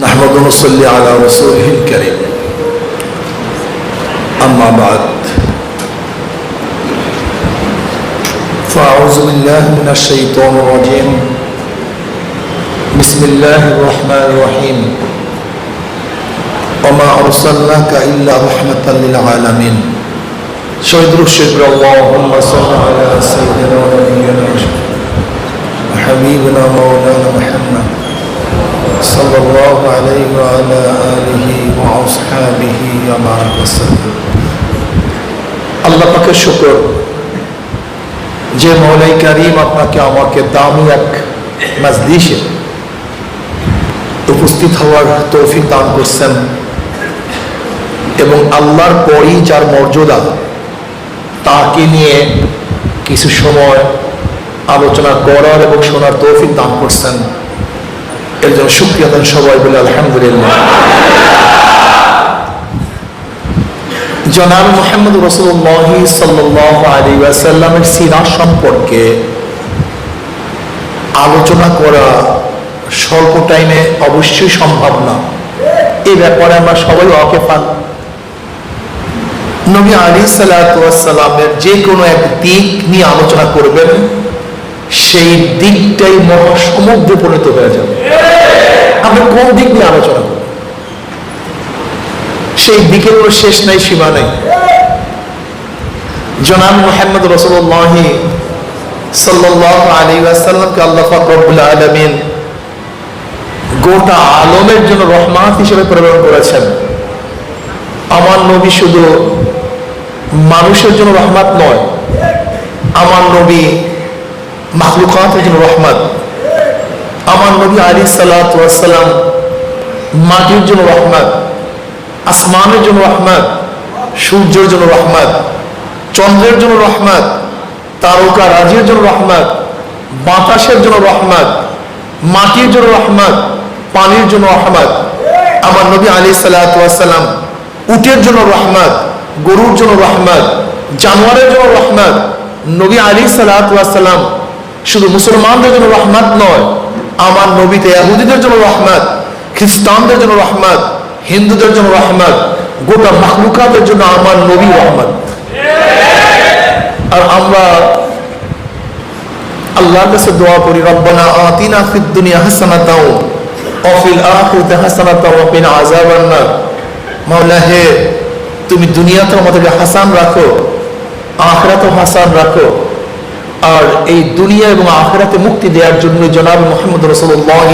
نحمد ونصلي على رسوله الكريم. أما بعد فأعوذ بالله من الشيطان الرجيم. بسم الله الرحمن الرحيم. وما أرسلناك إلا رحمة للعالمين. شهد الشكر اللهم صل على سيدنا ونبينا وحبيبنا مولانا محمد. صلى الله عليه وعلى آله وأصحابه وبارك وسلم আল্লাহ পাকের শুকর যে মৌলাই করিম আপনাকে আমাকে দামি এক মজলিসে উপস্থিত হওয়ার তৌফিক দান করছেন এবং আল্লাহর পরই যার মর্যাদা তাকে নিয়ে কিছু সময় আলোচনা করার এবং শোনার তৌফিক দান করছেন এর জন্য শুক্রিয়া দেন সবাই বলে আলহামদুলিল্লাহ। জনাব মোহাম্মদ রসুল্লাহ সাল্লাহ আলী ওয়াসাল্লামের সিরা সম্পর্কে আলোচনা করা স্বল্প টাইমে অবশ্যই সম্ভব না। এই ব্যাপারে আমরা সবাই অকেফান নবী আলী সাল্লামের যে কোনো এক দিক নিয়ে আলোচনা করবেন, সেই দিকটাই মহাসমুদ্রে পরিণত হয়ে যাবে। আমরা কোন দিক নিয়ে আলোচনা করব? সেই দিকের কোনো শেষ নাই, সীমা নাই। জনাব মোহাম্মদ রসুল্লাহ আল্লাহ গোটা আলমের জন্য রহমাত হিসেবে প্রেরণ করেছেন। আমার নবী শুধু মানুষের জন্য রহমত নয়, আমার নবী মাহলুকাতের জন্য রহমত। নবী আলী সাল্লাম মাটির জন্য রহমত আসমানের জন্য রহমত সূর্যের জন্য রহমত চন্দ্রের জন্য রহমত তারকা রাজির জন্য রহমত বাতাসের জন্য রহমত মাটির জন্য রহমত পানির জন্য রহমত আমার নবী আলী সাল্লাম উটের জন্য রহমত গরুর জন্য রহমত জানোয়ারের জন্য রহমত নবী আলী সাল্লাম শুধু মুসলমানদের জন্য রহমত নয় আমার নবীতে ইহুদিদের জন্য রহমত, খ্রিস্টানদের জন্য রহমত, হিন্দুদের জন্য রহমত, গোটা মাহলুকাতের জন্য আমার নবী রহমত। আর আমরা আল্লাহর কাছে দোয়া করি, রব্বানা আতিনা ফিদ দুনিয়া হাসানাতাও অফিল আখিরাতি হাসানাতাও ওয়া কিনা আযাবান মাওলা হে, তুমি দুনিয়াতে আমাদেরকে হাসান রাখো, আখরাতেও হাসান রাখো। আর এই দুনিয়া এবং আখরাতে মুক্তি দেওয়ার জন্য জনাব মোহাম্মদ রসুল্লাহ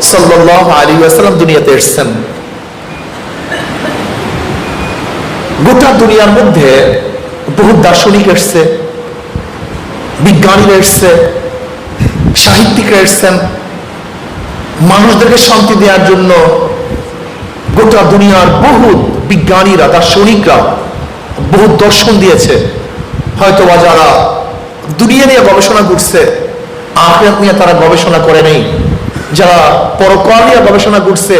সাল্লাহ আলী আসালাম দুনিয়াতে এসছেন। গোটা দুনিয়ার মধ্যে বহু দার্শনিক এসছে, বিজ্ঞানীরা এসছে, সাহিত্যিকরা এসছেন। মানুষদেরকে শান্তি দেওয়ার জন্য গোটা দুনিয়ার বহু বিজ্ঞানীরা, দার্শনিকরা বহু দর্শন দিয়েছে। হয়তো বা যারা দুনিয়া নিয়ে গবেষণা করছে, আখরাত নিয়ে তারা গবেষণা করে নেই। যারা পরকাল নিয়ে গবেষণা করছে,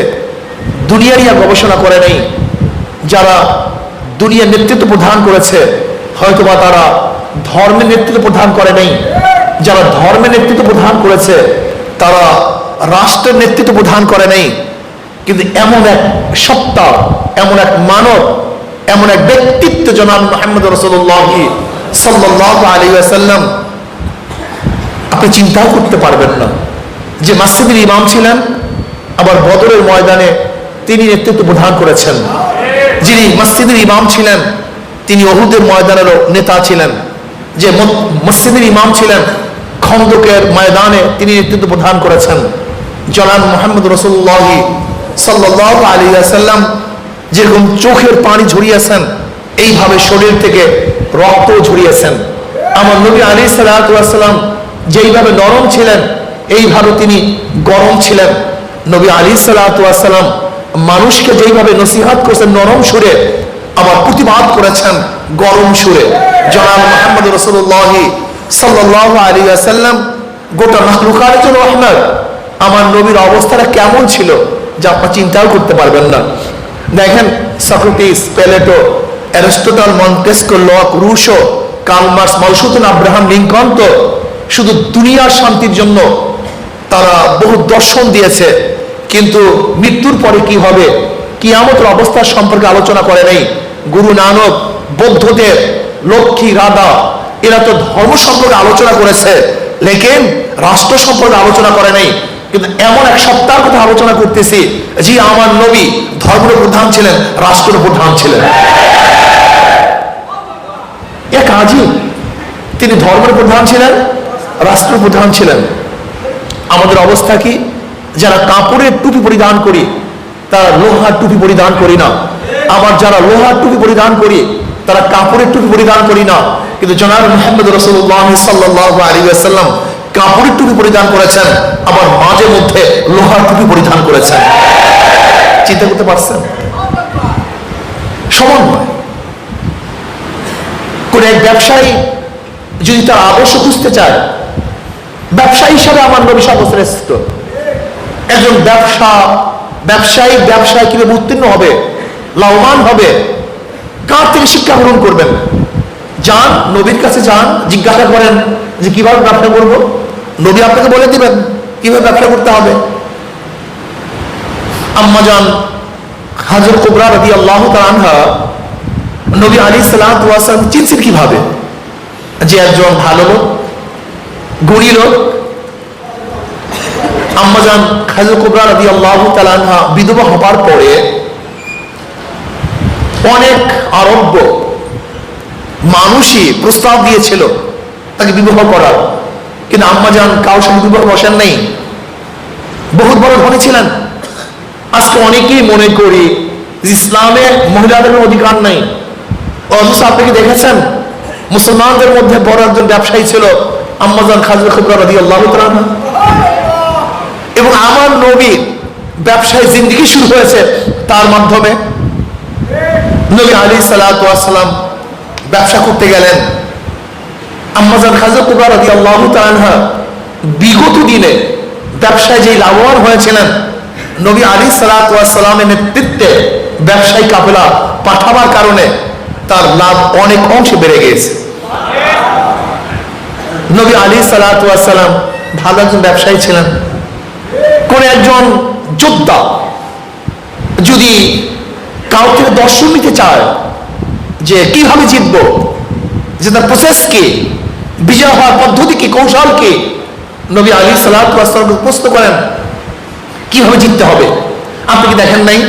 দুনিয়া নিয়ে গবেষণা করে নেই। যারা দুনিয়ার নেতৃত্ব প্রদান করেছে, হয়তোবা তারা ধর্মের নেতৃত্ব প্রদান করে নেই। যারা ধর্মের নেতৃত্ব প্রদান করেছে, তারা রাষ্ট্রের নেতৃত্ব প্রদান করে নেই। কিন্তু এমন এক সত্তা, এমন এক মানব, এমন এক ব্যক্তিত্ব জনাব মোহাম্মদ রসুল্লাহ সাল্লাহ আপনি চিন্তাও করতে পারবেন না যে মাসজিদের ইমাম ছিলেন, আবার বদরের ময়দানে তিনি নেতৃত্ব প্রদান করেছেন। যিনি মসজিদের ইমাম ছিলেন, তিনি অহুদের ময়দানেরও নেতা ছিলেন। যে মসজিদের ইমাম ছিলেন, খন্দকের ময়দানে তিনি নেতৃত্ব প্রদান করেছেন। জনান মোহাম্মদ রসুল্লাহ সাল্লাহ আলী আসাল্লাম যেরকম চোখের পানি ঝরিয়েছেন, এইভাবে শরীর থেকে রক্ত ঝরিয়েছেন। আমার নবী আলী সাল্লাম যেইভাবে নরম ছিলেন, এইভাবে তিনি গরম ছিলেন। নবী আলী সাল্লাম মানুষকে যেইভাবে নসিহাত করেছেন নরম সুরে আমার প্রতিবাদ করেছেন গরম সুরে। জনাব মোহাম্মদ রসুল্লাহ সাল্লাহ আলী আসাল্লাম গোটা মাহলুকার জন্য রহমত। আমার নবীর অবস্থাটা কেমন ছিল, যা আপনার চিন্তাও করতে পারবেন না। দেখেন Socrates Plato Aristotle, Montesquieu, Locke, Rousseau Karl Marx মলসুতন, Abraham Lincoln তো শুধু দুনিয়ার শান্তির জন্য তারা বহু দর্শন দিয়েছে। কিন্তু মৃত্যুর পরে কি হবে? কিয়ামতের অবস্থার সম্পর্কে আলোচনা করে নেই। গুরু নানক, বৌদ্ধদের, লক্ষ্মী, রাধা, এরা তো ধর্ম সম্পর্কে আলোচনা করেছে, লেকিন রাষ্ট্র সম্পর্কে আলোচনা করে নেই। কিন্তু এমন এক সপ্তাহের কথা আলোচনা করতেছি যে আমার নবী ধর্মের প্রধান ছিলেন, রাষ্ট্রের প্রধান ছিলেন। আজই তিনি ধর্মের প্রধান ছিলেন রাষ্ট্র প্রধান ছিলেন। আমাদের অবস্থা কি? যারা কাপড়ের টুপি পরিধান করি, তারা লোহার টুপি পরিধান করি না। আবার যারা লোহার টুপি পরিধান করি, তারা কাপড়ের টুপি পরিধান করি না। কিন্তু জনাব মোহাম্মদ রসুল্লাহ আসাল্লাম কাপড়ের টুপি পরিধান করেছেন, আবার মাঝে মধ্যে লোহার টুপি পরিধান করেছেন। চিন্তা করতে পারছেন? সমন্বয়। কোন এক ব্যবসায়ী যদি তার আদর্শ খুঁজতে চায়, ব্যবসায়ী হিসাবে আমার নবী সর্বশ্রেষ্ঠ একজন ব্যবসা, ব্যবসায়ী, ব্যবসায় কীভাবে উত্তীর্ণ হবে, লাভবান হবে, কার থেকে শিক্ষা গ্রহণ করবেন? যান, নবীর কাছে যান, জিজ্ঞাসা করেন যে কীভাবে ব্যবসা করব? নবী আপনাকে বলে দিবেন কীভাবে ব্যবসা করতে হবে। আম্মা যান হাজর কুবরা রবি আল্লাহ আনহা নবী আলী সালাম চিনছেন কীভাবে? যে একজন ভালো লোক, গুণী লোক আম্মাজান খাজুল কুবরা রবি আল্লাহ তালানহা বিধবা হবার পরে অনেক আরব্য মানুষই প্রস্তাব দিয়েছিল তাকে বিবাহ করার। কিন্তু আম্মাজান কারোর সঙ্গে বিবাহ বসেন নেই। বহুত বড় ধনী ছিলেন। আজকে অনেকেই মনে করি ইসলামে মহিলাদের অধিকার নাই। অথচ আপনি কি দেখেছেন? মুসলমানদের মধ্যে বড় একজন ব্যবসায়ী ছিল আম্মাজান খাজুল খুবরা রবি আল্লাহ এবং আমার নবীর ব্যবসায় জিন্দিগি শুরু হয়েছে তার মাধ্যমে। নবী আলী সালাম ব্যবসা করতে গেলেন। আম্মাজান খাজা কুবার রবি আল্লাহ তালহা বিগত দিনে ব্যবসায় যে লাভবান হয়েছিলেন, নবী আলী সালাতামের নেতৃত্বে ব্যবসায়ী কাফেলা পাঠাবার কারণে তার লাভ অনেক অংশে বেড়ে গিয়েছে। নবী আলী সালাতাম ভালো একজন ব্যবসায়ী ছিলেন। কোন একজন যোদ্ধা যদি কাউ থেকে দর্শন নিতে চায় যে কীভাবে জিতবো, যে তার প্রসেস কি, বিজয় হওয়ার পদ্ধতি কি, কৌশল কি, নবী আলী সালামকে প্রশ্ন করেন, কীভাবে জিততে হবে? আপনি কি দেখেন নাই?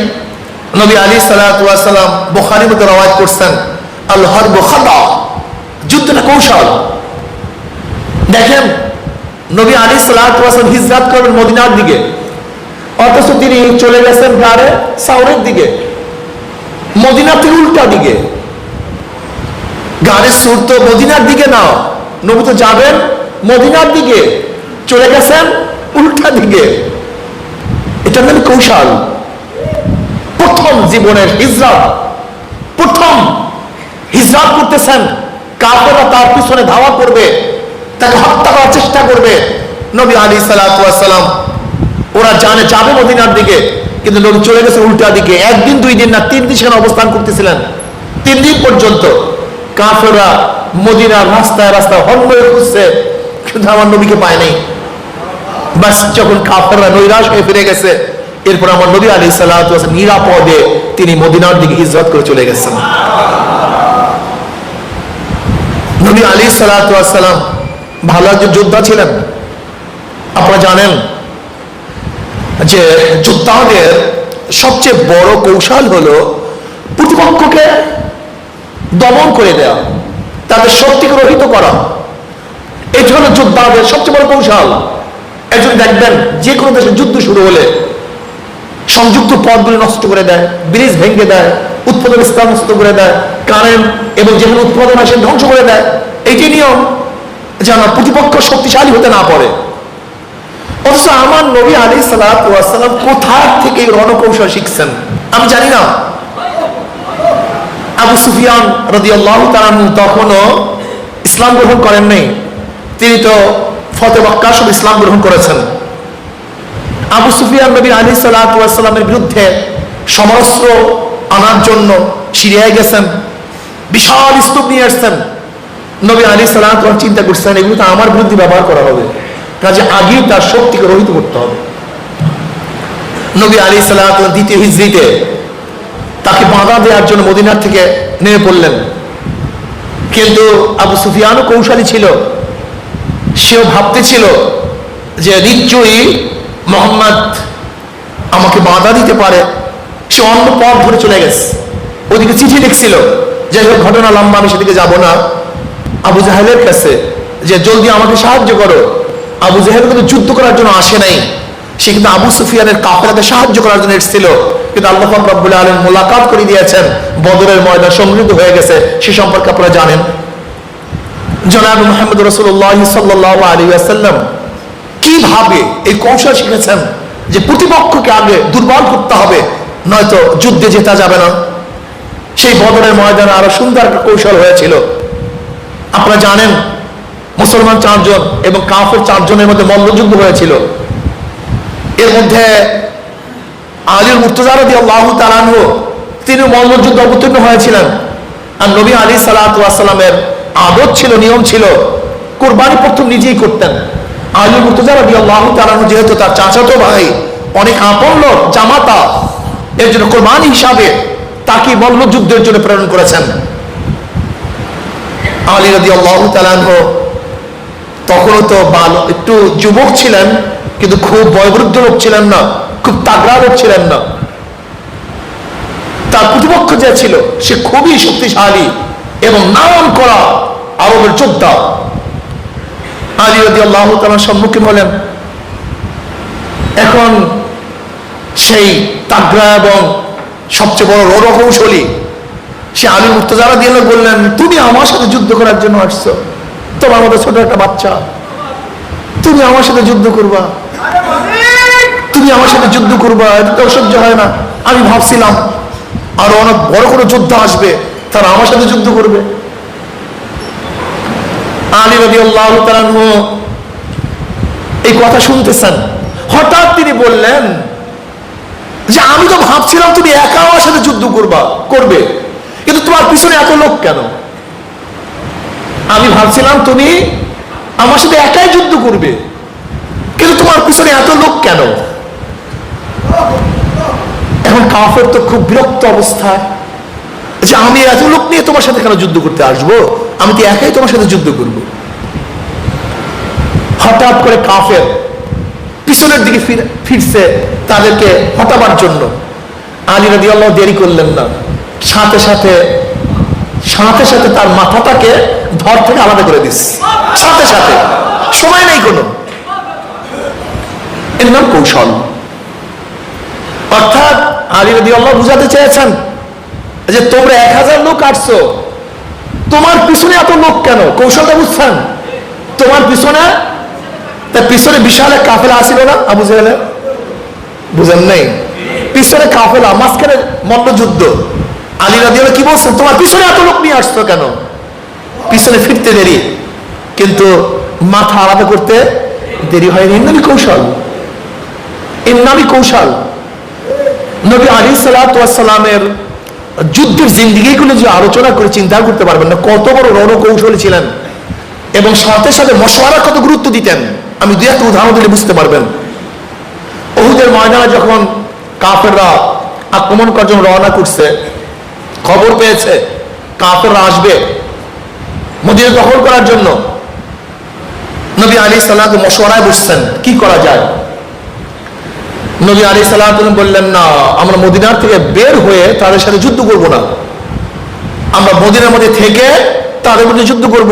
নবী আলী সালাম বোখারির মধ্যে রওয়াজ করছেন আল্লাহর বোখাদা যুদ্ধটা কৌশল। দেখেন, নবী আলী সালাম হিজরাত করবেন মদিনার দিকে, অথচ তিনি চলে গেছেন গাড়ে সাউরের দিকে, মদিনা থেকে উল্টা দিকে। গাড়ির সুর তো মদিনার দিকে না, নবী তো যাবেন মদিনার দিকে, চলে গেছেন উল্টা দিকে। এটা মানে কৌশল? প্রথম জীবনের হিজরাত প্রথম হিজরাত করতেছেন। কাপড়া তার পিছনে ধাওয়া করবে, তাকে হত্যা করার চেষ্টা করবে। নবী আলী সালাম ওরা জানে যাবে মদিনার দিকে, কিন্তু নবী চলে গেছে উল্টা দিকে। একদিন, দুই দিন না, তিন দিন সেখানে অবস্থান করতেছিলেন। তিন দিন পর্যন্ত কাফেরা মদিনার রাস্তায় রাস্তায় হন্য খুঁজছে কিন্তু আমার নবীকে পায় নাই। বাস যখন কাফেররা নৈরাশ হয়ে ফিরে গেছে এরপর আমার নবী আলী সাল্লাহ নিরাপদে তিনি মদিনার দিকে হিজরত করে চলে গেছেন। নবী আলী সাল্লাম ভালো একজন যোদ্ধা ছিলেন। আপনারা জানেন যে যোদ্ধাদের সবচেয়ে বড় কৌশল হলো প্রতিপক্ষকে দমন করে দেওয়া তাদের শক্তিকে রহিত করা। এই জন্য যোদ্ধাদের সবচেয়ে বড় কৌশল। একজন দেখবেন যে কোনো দেশে যুদ্ধ শুরু হলে সংযুক্ত পথগুলি নষ্ট করে দেয়, ব্রিজ ভেঙে দেয়, উৎপাদন স্থান নষ্ট করে দেয় কারেন্ট এবং যেখানে উৎপাদন আসে ধ্বংস করে দেয়। এইটি নিয়ম যেন প্রতিপক্ষ শক্তিশালী হতে না পারে। অথচ আমার নবী আলী সালাম কোথা থেকে রণকৌশল শিখছেন? আমি জানি না। আবু সুফিয়ান রদি আল্লাহ তখনও ইসলাম গ্রহণ করেন নাই। তিনি তো ফতে সব ইসলাম গ্রহণ করেছেন। আবু সুফিয়ান নবী আলী সালামের বিরুদ্ধে সমরস্ত্র আনার জন্য সিরিয়ায় গেছেন, বিশাল স্তূপ নিয়ে আসছেন। নবী আলী সালাম চিন্তা করছেন, এগুলো তো আমার বিরুদ্ধে ব্যবহার করা হবে। কাজে আগেই তার শক্তিকে রহিত করতে হবে। নবী আলী সাল্লাহ দ্বিতীয় হিজড়িতে তাকে বাধা দেওয়ার জন্য মদিনার থেকে নেমে পড়লেন। কিন্তু আবু সুফিয়ানও কৌশলী ছিল। সেও ভাবতে ছিল যে নিশ্চয়ই মোহাম্মদ আমাকে বাধা দিতে পারে। সে অন্য পথ ধরে চলে গেছে। ওদিকে চিঠি লিখছিল হোক, ঘটনা লম্বা, আমি সেদিকে যাব না। আবু জাহেলের কাছে, যে জলদি আমাকে সাহায্য করো। আবু জাহেল কিন্তু যুদ্ধ করার জন্য আসে নাই। সে কিন্তু আবু সুফিয়ানের কাফেরাতে সাহায্য করার জন্য এসেছিল। কিন্তু আল্লাহ রব্বুল আলম মোলাকাত করে দিয়েছেন। বদরের ময়দান সমৃদ্ধ হয়ে গেছে। সে সম্পর্কে আপনারা জানেন। জনাব মোহাম্মদ রসুল্লাহ সাল্লাহ আলী আসাল্লাম কীভাবে এই কৌশল শিখেছেন যে প্রতিপক্ষকে আগে দুর্বল করতে হবে, নয়তো যুদ্ধে জেতা যাবে না? সেই বদরের ময়দানে আরও সুন্দর একটা কৌশল হয়েছিল। আপনারা জানেন, মুসলমান চারজন এবং কাফের চারজনের মধ্যে মল্লযুদ্ধ হয়েছিল। এর মধ্যে আলীর মুর্তজারদি আল্লাহ তালানহ তিনি মল্লযুদ্ধ অবতীর্ণ হয়েছিলেন। আর নবী আলী সালাতামের আদত ছিল, নিয়ম ছিল, কোরবানি প্রথম নিজেই করতেন। আলী মুর্তজারদি আল্লাহ তালানহ যেহেতু তার চাচাতো ভাই, অনেক আপন লোক, জামাতা, এর জন্য কোরবানি হিসাবে তাকে জন্য প্রেরণ করেছেন। আলী রদি আল্লাহ তালানহ তখনও তো বাল, একটু যুবক ছিলেন, কিন্তু খুব বয়বৃদ্ধ লোক ছিলেন না, খুব তাগড়া লোক ছিলেন না। তার প্রতিপক্ষ যে ছিল, সে খুবই শক্তিশালী এবং নাম করা আরবের যোদ্ধা। আলী রদি আল্লাহ তালার সম্মুখীন হলেন। এখন সেই তাগড়া এবং সবচেয়ে বড় রণকৌশলী সে আলী মুর্তজারা দিয়ে বললেন, তুমি আমার সাথে যুদ্ধ করার জন্য আসছো। তোমার মতো ছোট একটা বাচ্চা। তুমি আমার সাথে যুদ্ধ করবা। তুমি আমার সাথে যুদ্ধ করবা। এটা তো অসহ্য হয় না। আমি ভাবছিলাম, আরও অনেক বড় কোনো যুদ্ধ আসবে। তারা আমার সাথে যুদ্ধ করবে। আলী রবি আল্লাহ এই কথা শুনতেছেন। হঠাৎ তিনি বললেন যে, আমি তো ভাবছিলাম তুমি একা আমার সাথে যুদ্ধ করবা, করবে। কিন্তু তোমার পিছনে এত লোক কেন? আমি ভাবছিলাম তুমি আমার সাথে একাই যুদ্ধ করবে। কিন্তু তোমার পিছনে এত লোক কেন? এখন কাফের তো খুব বিরক্ত অবস্থায়। যে, আমি এত লোক নিয়ে তোমার সাথে কেন যুদ্ধ করতে আসব? আমি তো একাই তোমার সাথে যুদ্ধ করব? হঠাৎ করে কাফের পিছনের দিকে ফিরছে তাদেরকে হটাবার জন্য। আলী রাজি আল্লাহ দেরি করলেন না। সাথে সাথে সাথে সাথে তার মাথাটাকে ধর থেকে আলাদা করে দিস। সাথে সাথে, সময় নেই কোনো। এর নাম কৌশল। অর্থাৎ আলী রবি আল্লাহ বুঝাতে চেয়েছেন যে তোমরা এক হাজার লোক আসছো তোমার পিছনে এত লোক কেন? কৌশলটা বুঝছেন তোমার পিছনে তার পিছনে বিশাল এক কাফেলা আসিল না? আবু জেহেলে? বুঝেন নেই? পিছনে কাফেলা, মাঝখানে মল্লযুদ্ধ আলী রাজি কি বলছেন? তোমার পিছনে এত লোক নিয়ে আসতো কেন? পিছনে ফিরতে দেরি। কিন্তু মাথা আলাদা করতে দেরি হয়নি। নামই কৌশল। নামই কৌশল। নবী আলী সালামের যুদ্ধের জিন্দিগিগুলো যে আলোচনা করে চিন্তা করতে পারবেন না। কত বড় রণকৌশলী ছিলেন। এবং সাথে সাথে মশওয়ারা কত গুরুত্ব দিতেন। আমি দু একটা উদাহরণ দিলে বুঝতে পারবেন। ওহুদের ময়দানে যখন কাফেররা আক্রমণ করার জন্য রওনা করছে, খবর পেয়েছে, কাফেররা আসবে মদিনা দখল করার জন্য। নবী আলী সাল্লাহ মশওয়ারায় বসছেন। কি করা যায়? নবী আলী সাল্লাহ বললেন না, আমরা মদিনার থেকে বের হয়ে তাদের সাথে যুদ্ধ করব না। আমরা মদিনার মধ্যে থেকে তাদের মধ্যে যুদ্ধ করব।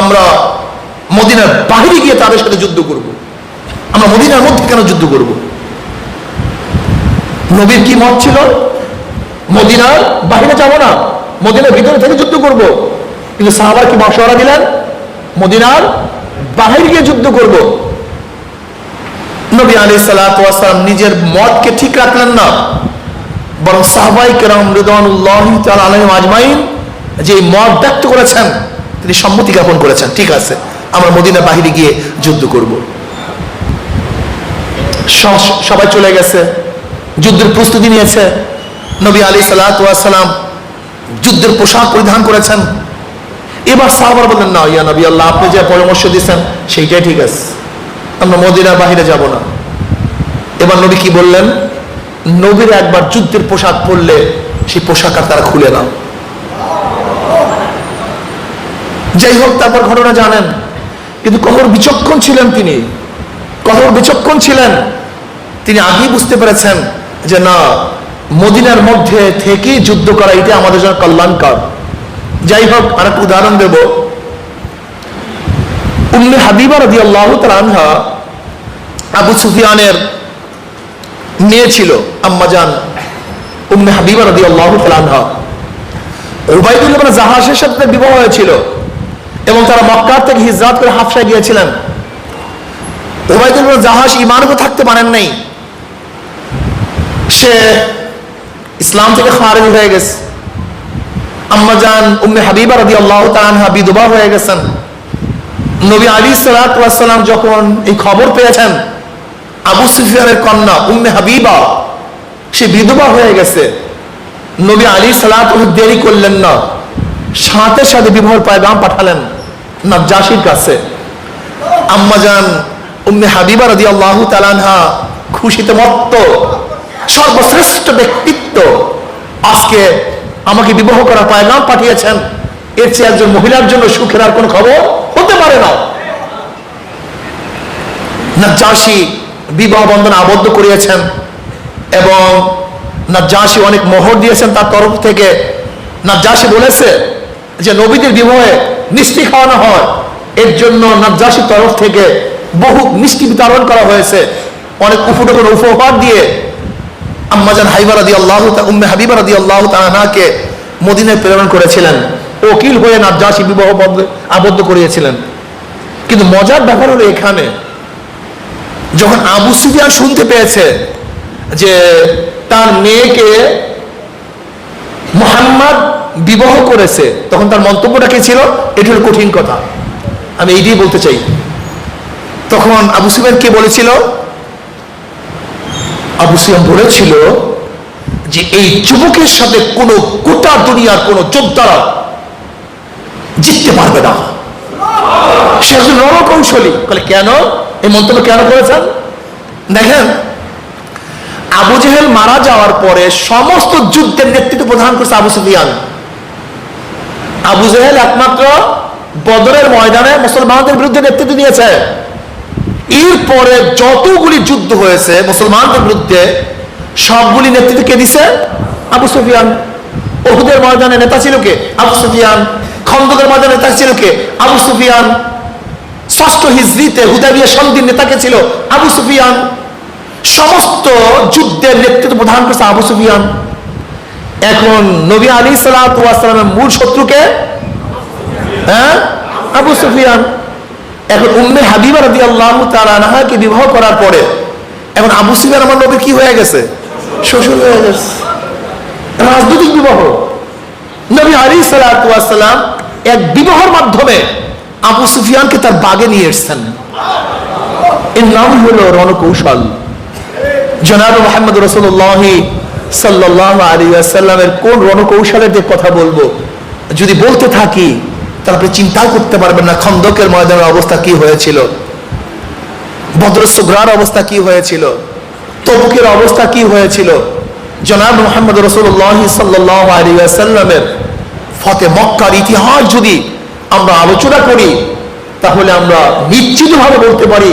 আমরা মদিনার বাহিরে গিয়ে তাদের সাথে যুদ্ধ করব। আমরা মদিনার মধ্যে কেন যুদ্ধ করব? নবীর কি মত ছিল? মদিনার বাহিরে যাব না। মদিনার ভিতরে থেকে যুদ্ধ করব। কিন্তু সাহাবার কি মশওয়ারা দিলেন? মদিনার বাহির গিয়ে যুদ্ধ করব। নবী আলী সালাম নিজের মতকে ঠিক রাখলেন না। বরং সাহবাই কেরাম রিদানুল্লাহ আজমাইন যে মত ব্যক্ত করেছেন, তিনি সম্মতি জ্ঞাপন করেছেন, ঠিক আছে, আমরা মদিনা বাহিরে গিয়ে যুদ্ধ করব। সবাই চলে গেছে। যুদ্ধের প্রস্তুতি নিয়েছে। নবী আলী সাল্লাম যুদ্ধের পোশাক পরিধান করেছেন। এবার সাহাবার বললেন, না, ইয়া নবী আল্লাহ, আপনি যে পরামর্শ দিয়েছেন, সেইটাই ঠিক আছে। আমরা মদিনার বাহিরে যাব না। এবার নবী কি বললেন, নবীর একবার যুদ্ধের পোশাক পরলে সেই পোশাক আর তারা খুলে না। যাই হোক, তারপর ঘটনা জানেন। কিন্তু কখর বিচক্ষণ ছিলেন তিনি। কখর বিচক্ষণ ছিলেন। তিনি আগেই বুঝতে পেরেছেন যে না, মদিনার মধ্যে থেকে যুদ্ধ করা এটা আমাদের জন্য কল্যাণকর। যাই হোক আর একটা উদাহরণ দেব। উম্মে হাবিবা রদি আল্লাহ আনহা আবু সুফিয়ানের মেয়ে ছিল আম্মাজান উম্মে হাবিবা রদি আল্লাহ আনহা। উবাইদুল্লাহ মানে জাহাজের সাথে বিবাহ হয়েছিল এবং তারা মক্কার থেকে হিজরাত করে হাফসায় গিয়েছিলেন। উবাইদুল্লাহ জাহাজ ইমানও থাকতে পারেন নাই। সে ইসলাম থেকে খারেজ হয়ে গেছে। আম্মাজান উম্মে হাবিবা রদি আল্লাহ তানহা বিধবা হয়ে গেছেন। নবী আলী সালাম যখন এই খবর পেয়েছেন, আবু সুফিয়ানের কন্যা উম্মে হাবিবা, সে বিধবা হয়ে গেছে। নবী আলী সালাত দেরি করলেন না। সাথে সাথে বিবাহের পায়গাম পাঠালেন নবজাসির কাছে। আম্মাজান উম্মে হাবিবা রদি আল্লাহ তালানহা খুশিতে মত্ত। সর্বশ্রেষ্ঠ ব্যক্তিত্ব। আজকে আমাকে বিবাহ করার পায়গাম পাঠিয়েছেন। এর চেয়ে একজন মহিলার জন্য সুখের আর কোনো খবর হতে পারে না। নজ্জাসী বিবাহ বন্ধনে আবদ্ধ করিয়েছেন এবং নজ্জাসী অনেক মোহর দিয়েছেন তার তরফ থেকে। নজ্জাসী বলেছে যে, নবীদের বিবাহে মিষ্টি খাওয়ানো হয়। এর জন্য নজ্জাসীর তরফ থেকে বহু মিষ্টি বিতরণ করা হয়েছে। অনেক করে উপহার দিয়ে আম্মাজান হাইবার আদি আল্লাহ উম্মে হাবিবার আদি আল্লাহ তাহাকে মদিনায় প্রেরণ করেছিলেন। ওকিল হয়ে নাজ্জাসী বিবাহ বন্ধ- আবদ্ধ করিয়েছিলেন। কিন্তু মজার ব্যাপার হলো এখানে, যখন আবু সুফিয়ান শুনতে পেয়েছে যে তার মেয়েকে মোহাম্মদ বিবাহ করেছে, তখন তার মন্তব্যটা কি ছিল? এটি হলো কঠিন কথা। আমি এইটাই বলতে চাই। তখন আবু সুফিয়ান কে বলেছিল? আবু সুফিয়ান বলেছিল যে এই যুবকের সাথে কোনো গোটা দুনিয়ার কোনো যোদ্ধারা জিততে পারবে না। সে একজন রণকৌশলী। বলে, কেন? এই মন্তব্য কেন করেছেন? দেখেন, আবু জেহেল মারা যাওয়ার পরে সমস্ত যুদ্ধের নেতৃত্ব প্রদান করছে আবু সুফিয়ান। আবু জেহেল একমাত্র বদরের ময়দানে মুসলমানদের বিরুদ্ধে নেতৃত্ব দিয়েছে। এরপরে যতগুলি যুদ্ধ হয়েছে মুসলমানদের বিরুদ্ধে, সবগুলি নেতৃত্ব কে দিছে? আবু সুফিয়ান। ওহুদের ময়দানে নেতা ছিল কে? আবু সুফিয়ান। খন্দকের ময়দানে নেতা ছিল কে? আবু সুফিয়ান। ষষ্ঠ হিজরিতে হুদাবিয়া সন্ধির নেতাকে ছিল? আবু সুফিয়ান। সমস্ত যুদ্ধের নেতৃত্ব প্রদান করছে আবু সুফিয়ান। এখন নবী আলী সালামের মূল শত্রুকে হ্যাঁ? আবু সুফিয়ান। এখন উম্মে হাবিবা রাদি আল্লাহ তালাকে বিবাহ করার পরে, এখন আবু সুফিয়ান আমার নবী কি হয়ে গেছে? শ্বশুর হয়ে গেছে। রাজনৈতিক বিবাহ। নবী আলী সালাম এক বিবাহর মাধ্যমে আবু সুফিয়ানকে তার বাগে নিয়ে এসছেন। এর নাম হলো রণকৌশল। জনাব মোহাম্মদ রসুল্লাহ সাল্লাহ আলী আসাল্লামের কোন রণকৌশলের কথা বলব, যদি বলতে থাকি তারপরে চিন্তা করতে পারবেন না, খন্দকের ময়দানের অবস্থা কি হয়েছিল? বদরসুগ্রার অবস্থা কি হয়েছিল? তবুকের অবস্থা কি হয়েছিল? জনাব মোহাম্মদ রসুল্লাহ সাল্লাহ আলী ফতে মক্কার ইতিহাস যদি আমরা আলোচনা করি, তাহলে আমরা নিশ্চিতভাবে বলতে পারি,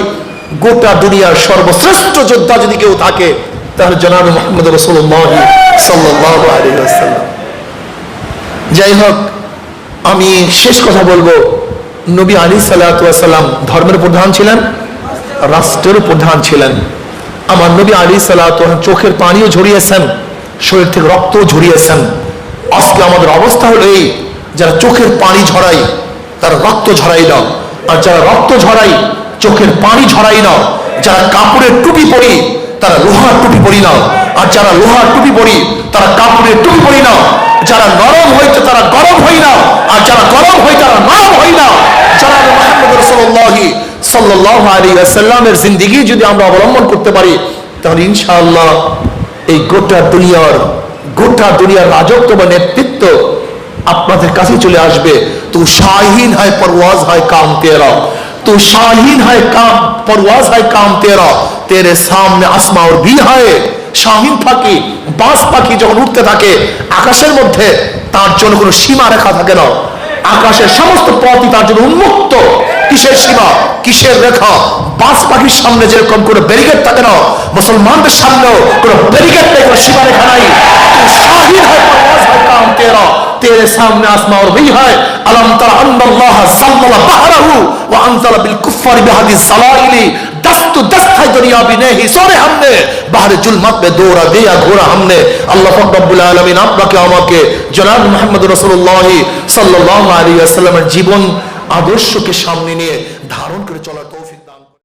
গোটা দুনিয়ার সর্বশ্রেষ্ঠ যোদ্ধা যদি কেউ থাকে, তাহলে জনাব মোহাম্মদ রসুল্লাহ সাল্লাহ আলী আসাল্লাম যাই হোক আমি শেষ কথা বলব। নবী আলী সাল্লাম ধর্মের প্রধান ছিলেন, রাষ্ট্রের প্রধান ছিলেন। আমার নবী আলী সাল্লাহ চোখের পানিও ঝরিয়েছেন, শরীর থেকে রক্তও ঝরিয়েছেন। আজকে আমাদের অবস্থা হলো এই, যারা চোখের পানি ঝরাই তারা রক্ত ঝরাই না। আর যারা রক্ত ঝরাই চোখের পানি ঝরাই না। যারা কাপড়ের টুপি পরি, তারা লোহার টুপি পরি না। আর যারা লোহার টুপি পরি, তারা কাপড়ের টুপি পরি না। যারা নরম হইতে তারা গরম হই না আর যারা গরম হই তারা নরম হই না যারা মোহাম্মদ রসল্লাহি জিন্দিগি যদি আমরা অবলম্বন করতে পারি, তাহলে ইনশাআল্লাহ এই গোটা দুনিয়ার গোটা দুনিয়ার রাজত্ব বা নেতৃত্ব আপনাদের কাছে চলে আসবে। তো শাহীন হয় পরওয়াজ হয় কাম তেরা, তো শাহীন হয় কাম, পরওয়াজ হয় কাম তেরা, তেরে সামনে আসমা ওর ভি হয় শাহিন পাখি বাস পাখি যখন উঠতে থাকে, আকাশের মধ্যে তার জন্য কোনো সীমা রেখা থাকে না। আকাশের সমস্ত পথই তার জন্য উন্মুক্ত। কিসের সীমা? কিসের রেখা? বাস পাখির সামনে যেরকম কোনো ব্যারিকেড থাকে না, মুসলমানদের সামনেও কোনো ব্যারিকেড নেই, কোনো সীমা রেখা নাই। শাহিন হয় তেরে সামনে আসমা ওর ভি হয়। আলম তার আন্দাল্লাহ সাল্লাল্লাহ বাহরাহু ওয়া আনজালা বিল কুফফারি বিহাদি সালাইলি। دست دست আপনাকে, আমাকে জনাব মুহাম্মদ রাসূলুল্লাহ সাল্লাল্লাহু আলাইহি ওয়াসাল্লামের জীবন আদর্শকে সামনে নিয়ে ধারণ করে চলা